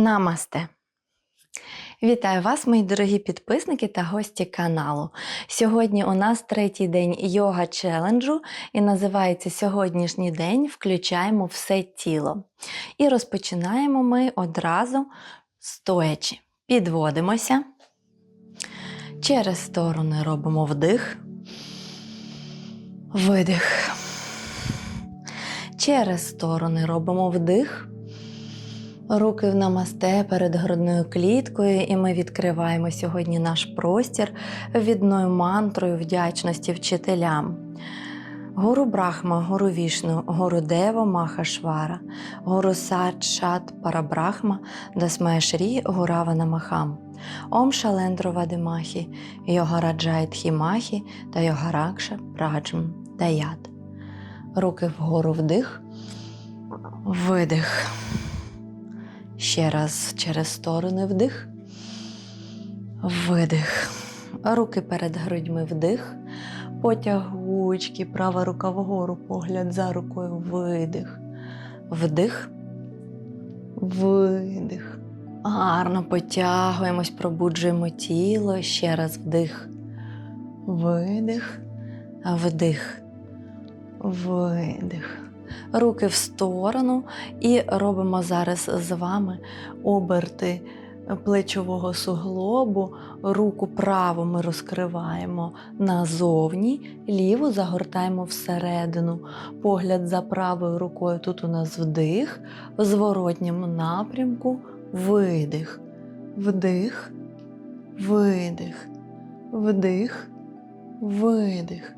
Намасте! Вітаю вас, мої дорогі підписники та гості каналу. Сьогодні у нас третій день йога челенджу і називається Сьогоднішній день включаємо все тіло. І розпочинаємо ми одразу стоячи. Підводимося. Через сторони робимо вдих, видих. Через сторони робимо вдих. Руки в намасте перед грудною кліткою, і ми відкриваємо сьогодні наш простір відною мантрою вдячності вчителям. Гуру Брахма, Гуру Вішну, Гуру Дева, Маха Швара, Гуру Сад, Шат, Парабрахма, Дасмая Шрі, Гуравана Махам, Ом Шалендро Вадимахі, Йогараджай Тхімахі та Йогаракша Праджм Даят. Руки вгору вдих, видих. Ще раз через сторони вдих, видих. Руки перед грудьми вдих, потягучки, права рука вгору, погляд за рукою, видих, вдих, видих. Гарно потягуємось, пробуджуємо тіло. Ще раз вдих, видих, вдих, видих руки в сторону, і робимо зараз з вами оберти плечового суглобу. Руку праву ми розкриваємо назовні, ліву загортаємо всередину. Погляд за правою рукою. Тут у нас вдих, в зворотньому напрямку видих, вдих, видих, вдих, видих,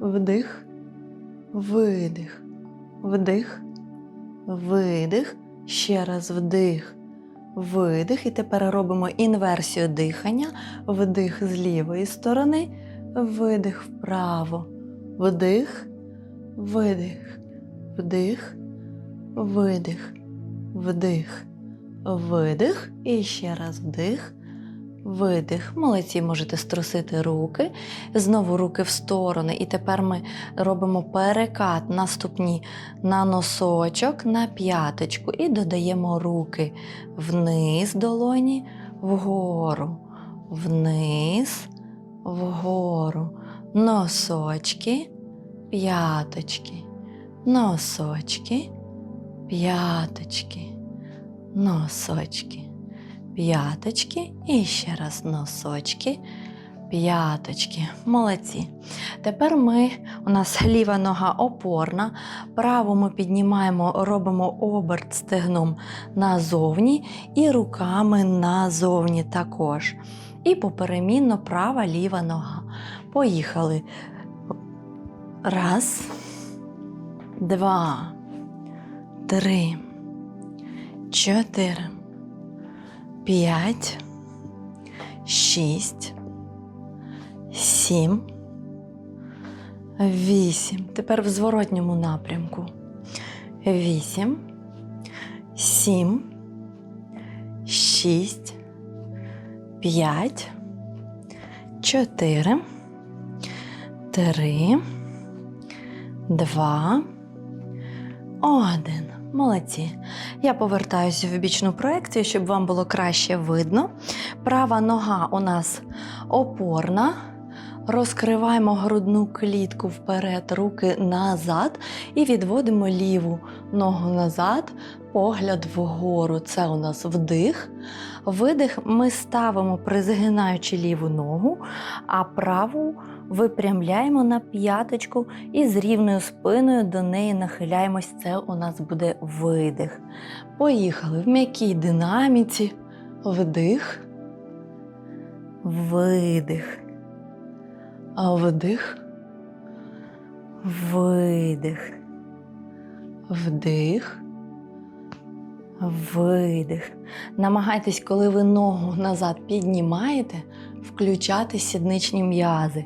вдих, видих вдих, видих, ще раз вдих, видих. І тепер робимо інверсію дихання, вдих з лівої сторони, видих вправо, вдих, видих, вдих, видих, вдих, видих. І ще раз вдих. Видих. Молодці, можете струсити руки. Знову руки в сторони. І тепер ми робимо перекат на ступні на носочок, на п'яточку. І додаємо руки вниз долоні, вгору, вниз, вгору. Носочки, п'яточки, носочки, п'яточки, носочки п'яточки і ще раз носочки, п'яточки. Молодці. Тепер ми, у нас ліва нога опорна, праву ми піднімаємо, робимо оберт стегном назовні і руками назовні також. І поперемінно права ліва нога. Поїхали. Раз, два, три, чотири п'ять, шість, сім, вісім. Тепер в зворотньому напрямку. Вісім, сім, шість, п'ять, чотири, три, два, один. Молодці. Я повертаюся в бічну проекцію, щоб вам було краще видно. Права нога у нас опорна. Розкриваємо грудну клітку вперед, руки назад і відводимо ліву ногу назад, погляд вгору. Це у нас вдих. Видих ми ставимо, призгинаючи ліву ногу, а праву випрямляємо на п'яточку і з рівною спиною до неї нахиляємось. Це у нас буде видих. Поїхали в м'якій динаміці. Вдих, видих. Вдих, видих, вдих, видих. Намагайтесь, коли ви ногу назад піднімаєте, включати сідничні м'язи.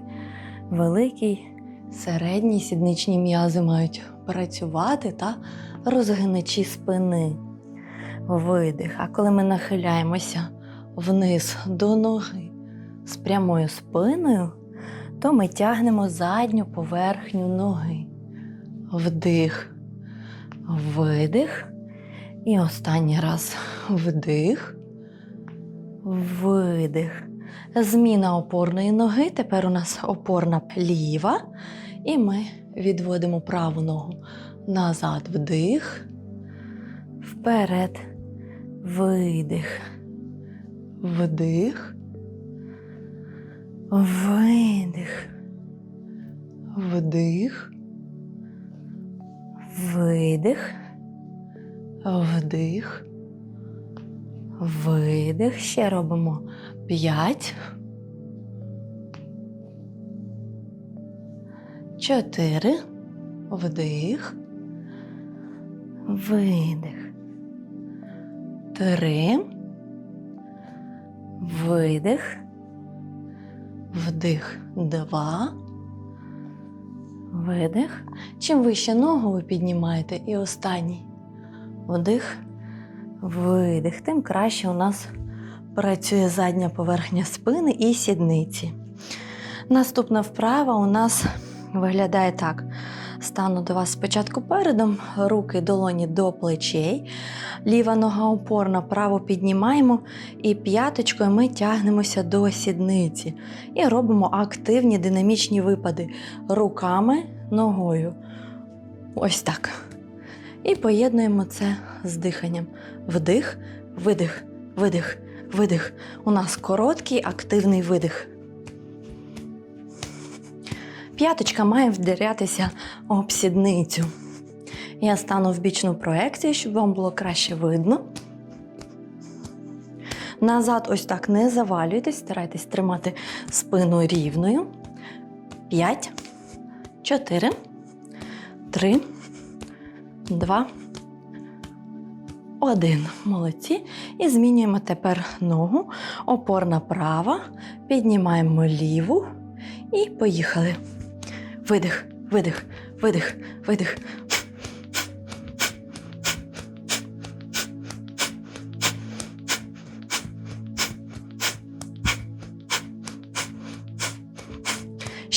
Великий, середній сідничні м'язи мають працювати та розгиначі спини. Видих. А коли ми нахиляємося вниз до ноги з прямою спиною, то ми тягнемо задню поверхню ноги. Вдих, видих. І останній раз вдих, видих. Зміна опорної ноги. Тепер у нас опорна ліва. І ми відводимо праву ногу назад, вдих, вперед, видих, вдих, видих, вдих, видих, вдих, видих. Ще робимо п'ять. Чотири. Вдих. Видих. Три. Видих. Вдих. Два. Видих. Чим вище ногу ви піднімаєте і останній. Вдих. Видих. Тим краще у нас працює задня поверхня спини і сідниці. Наступна вправа у нас виглядає так. Стану до вас спочатку передом, руки долоні до плечей, ліва нога опорна, право піднімаємо і п'яточкою ми тягнемося до сідниці і робимо активні динамічні випади руками, ногою. Ось так. І поєднуємо це з диханням. Вдих, видих, видих, видих. У нас короткий активний видих. П'яточка має вдарятися об сідницю. Я стану в бічну проекцію, щоб вам було краще видно. Назад ось так не завалюйтесь, старайтесь тримати спину рівною. П'ять, чотири, три, два, один. Молодці. І змінюємо тепер ногу. Опорна права. Піднімаємо ліву і поїхали. Видих, видих, видих, видих.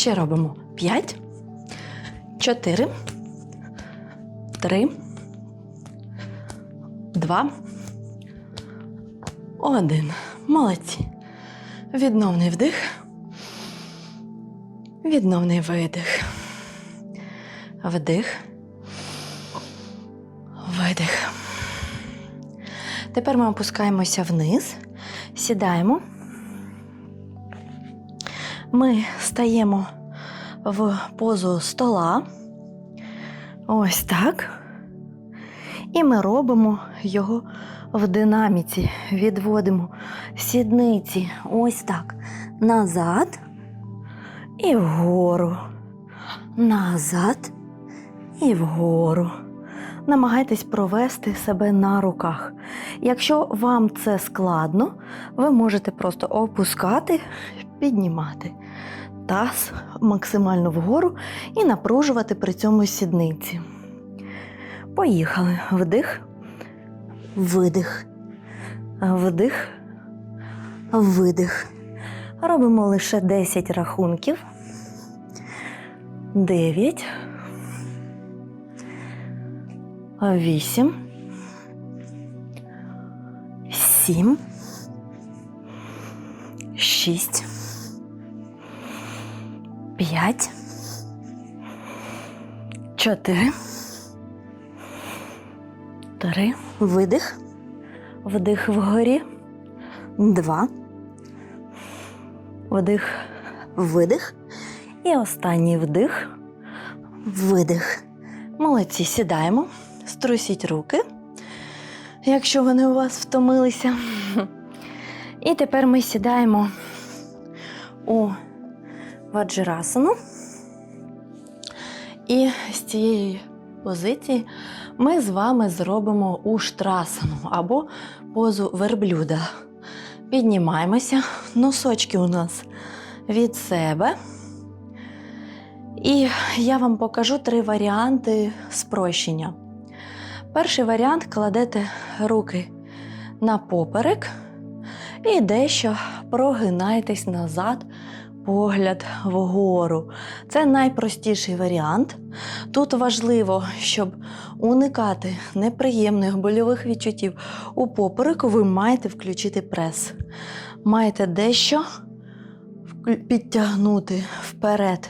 Ще робимо 5, 4, 3, 2, 1. Молодці. Відновний вдих. Відновний видих. Вдих. Видих. Тепер ми опускаємося вниз, сідаємо. Ми стаємо в позу стола. Ось так. І ми робимо його в динаміці. Відводимо сідниці ось так назад і вгору. Назад і вгору. Намагайтесь провести себе на руках. Якщо вам це складно, ви можете просто опускати, піднімати таз максимально вгору і напружувати при цьому сідниці. Поїхали. Вдих, видих, вдих, видих. Робимо лише 10 рахунків. 9. 8. 7. 6. 5. 4. 3. Видих. Вдих вгорі. 2. Вдих, видих. І останній вдих, видих. Молодці, сідаємо, струсіть руки, якщо вони у вас втомилися. І тепер ми сідаємо у ваджрасану. І з цієї позиції ми з вами зробимо уштрасану або позу верблюда. Піднімаємося, носочки у нас від себе. І я вам покажу три варіанти спрощення. Перший варіант кладете руки на поперек і дещо прогинаєтесь назад, погляд вгору. Це найпростіший варіант. Тут важливо, щоб уникати неприємних больових відчуттів у попереку, ви маєте включити прес. Маєте дещо підтягнути вперед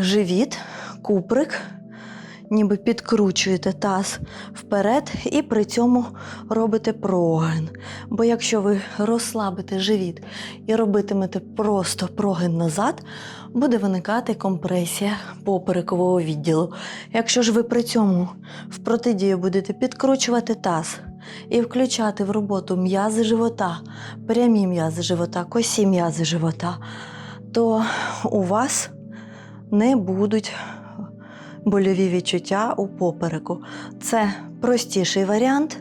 живіт, куприк, ніби підкручуєте таз вперед і при цьому робите прогин. Бо якщо ви розслабите живіт і робитимете просто прогин назад, буде виникати компресія поперекового відділу. Якщо ж ви при цьому в протидію будете підкручувати таз і включати в роботу м'язи живота, прямі м'язи живота, косі м'язи живота, то у вас не будуть больові відчуття у попереку. Це простіший варіант.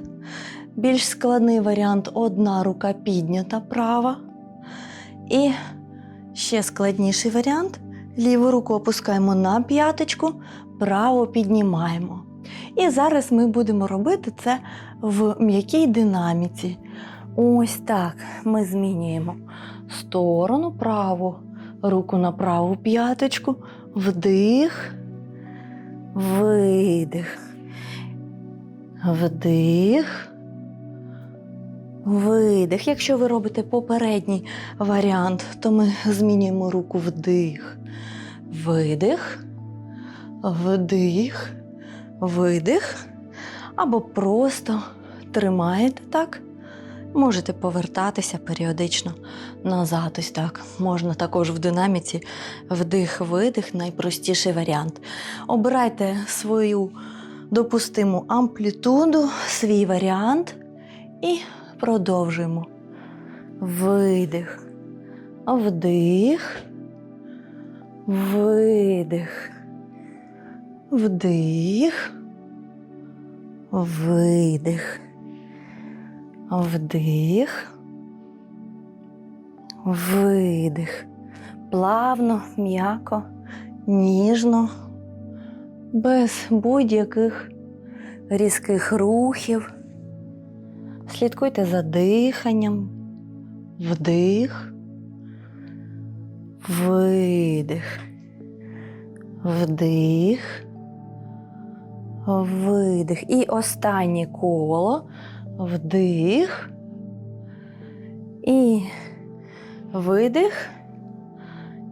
Більш складний варіант одна рука піднята права. І ще складніший варіант. Ліву руку опускаємо на п'яточку, праву піднімаємо. І зараз ми будемо робити це в м'якій динаміці. Ось так ми змінюємо сторону праву, руку на праву п'яточку, вдих, видих, вдих, видих. Якщо ви робите попередній варіант, то ми змінюємо руку вдих, видих, вдих, видих. Або просто тримаєте так. Можете повертатися періодично назад. Ось так. Можна також в динаміці вдих-видих, найпростіший варіант. Обирайте свою допустиму амплітуду, свій варіант і продовжуємо. Видих, вдих, видих, вдих, видих, вдих, видих. Плавно, м'яко, ніжно, без будь-яких різких рухів. Слідкуйте за диханням, вдих, видих, вдих, видих. І останнє коло, вдих і видих.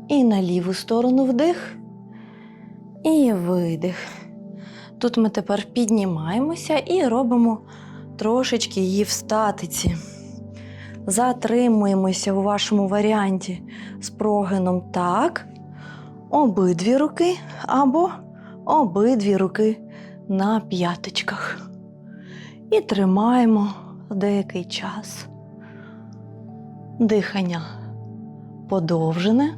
І на ліву сторону вдих і видих. Тут ми тепер піднімаємося і робимо трошечки її в статиці. Затримуємося у вашому варіанті з прогином так, обидві руки або обидві руки на п'яточках. І тримаємо деякий час. Дихання подовжене.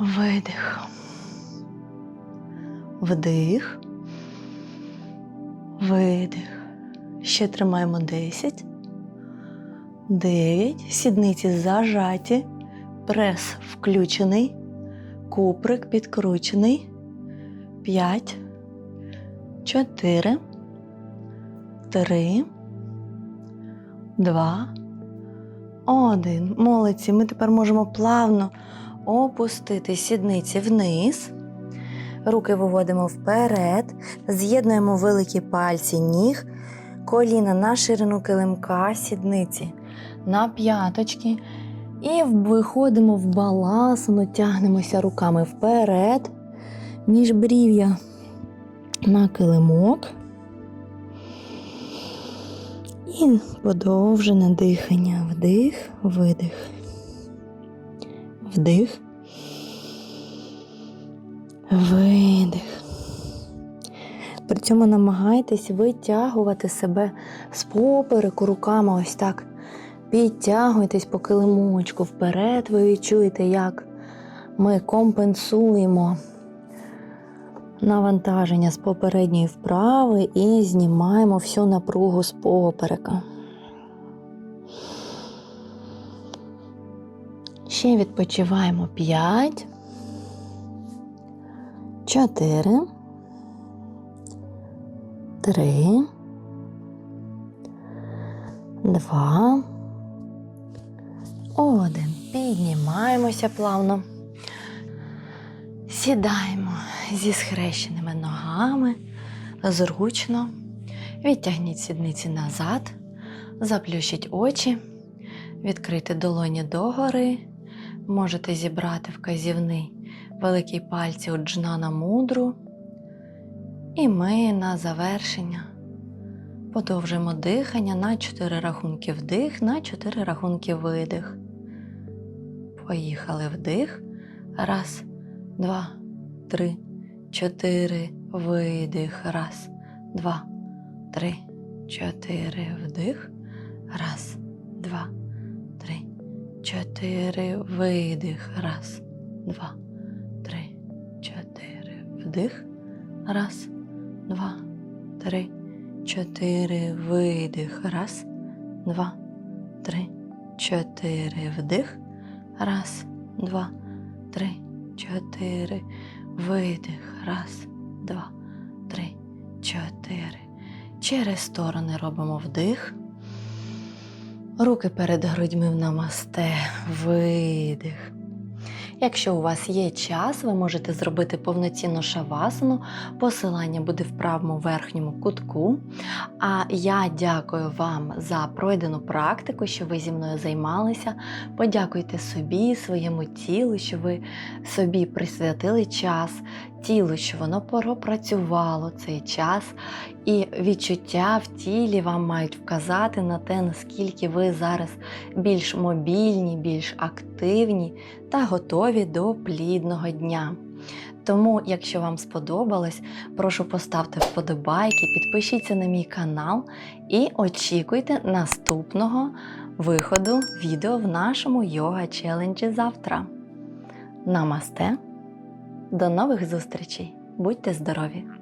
Видих. Вдих. Видих. Ще тримаємо 10. 9. Сідниці зажаті. Прес включений. Куприк підкручений. 5. 4. 3. 2. Один. Молодці. Ми тепер можемо плавно опустити сідниці вниз. Руки виводимо вперед, з'єднуємо великі пальці ніг, коліна на ширину килимка, сідниці на п'яточки. І виходимо в баласану, тягнемося руками вперед, ніж брів'я на килимок. І подовжене дихання. Вдих, видих. Вдих. Видих. При цьому намагайтесь витягувати себе з попереку руками ось так. Підтягуйтесь по килимочку вперед. Ви відчуєте, як ми компенсуємо навантаження з попередньої вправи і знімаємо всю напругу з поперека. Ще відпочиваємо 5, 4, 3, 2, 1. Піднімаємося плавно. Сідаємо зі схрещеними ногами, зручно. Відтягніть сідниці назад, заплющіть очі, відкрити долоні догори. Можете зібрати вказівний великий пальці у джнана мудру. І ми на завершення подовжимо дихання на 4 рахунки вдих, на 4 рахунки видих. Поїхали вдих. Раз, два, три, чотири. Видих. Раз, два, три, чотири. Вдих. Раз, два, три, чотири. Видих. Раз, два, три, чотири. Вдих. Раз, два, три, чотири. Видих. Раз, два, три, чотири. Вдих. Раз, два, три, чотири. Видих. Раз, два, три, чотири. Через сторони робимо вдих. Руки перед грудьми в намасте. Видих. Якщо у вас є час, ви можете зробити повноцінну шавасану. Посилання буде в правому верхньому кутку. А я дякую вам за пройдену практику, що ви зі мною займалися. Подякуйте собі, своєму тілу, що ви собі присвятили час, тілу, що воно пропрацювало цей час, і відчуття в тілі вам мають вказати на те, наскільки ви зараз більш мобільні, більш активні та готові до плідного дня. Тому, якщо вам сподобалось, прошу поставте вподобайки, підпишіться на мій канал і очікуйте наступного виходу відео в нашому йога челенджі завтра. Намасте! До нових зустрічей! Будьте здорові!